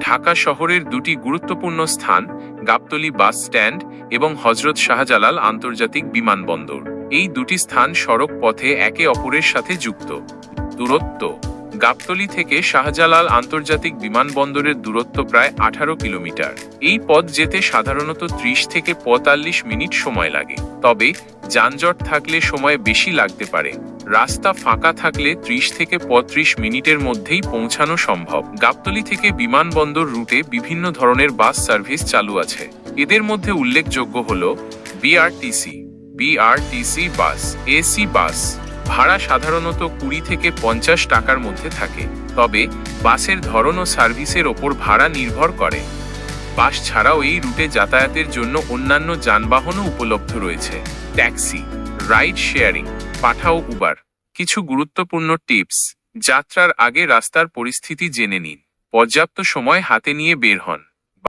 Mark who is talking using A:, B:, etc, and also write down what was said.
A: ঢাকা শহরের দুটি গুরুত্বপূর্ণ স্থান, গাবতলী বাস স্ট্যান্ড এবং হজরত শাহজালাল আন্তর্জাতিক বিমানবন্দর। এই দুটি স্থান সড়ক পথে একে অপরের সাথে যুক্ত। দূরত্ব গাবতলী থেকে শাহজালাল আন্তর্জাতিক বিমানবন্দরের দূরত্ব প্রায় আঠারো কিলোমিটার। এই পথ যেতে সাধারণত ত্রিশ থেকে পঁয়তাল্লিশ মিনিট সময় লাগে। তবে যানজট থাকলে সময় বেশি লাগতে পারে। রাস্তা ফাঁকা থাকলে ত্রিশ থেকে পঁয়ত্রিশ মিনিটের মধ্যেই পৌঁছানো সম্ভব। গাবতলী থেকে বিমানবন্দর রুটে বিভিন্ন ধরনের বাস সার্ভিস চালু আছে। এদের মধ্যে উল্লেখযোগ্য হল BRTC BRTC bus, AC bus ভাড়া সাধারণত কুড়ি থেকে পঞ্চাশ টাকার মধ্যে থাকে। তবে বাসের ধরন ও সার্ভিসের ওপর ভাড়া নির্ভর করে। বাস ছাড়াও এই রুটে যাতায়াতের জন্য অন্যান্য যানবাহনও উপলব্ধ রয়েছে। Taxi, ride sharing, Pathao Uber. কিছু গুরুত্বপূর্ণ টিপস। যাত্রার আগে রাস্তার পরিস্থিতি জেনে নিন। পর্যাপ্ত সময় হাতে নিয়ে বের হন।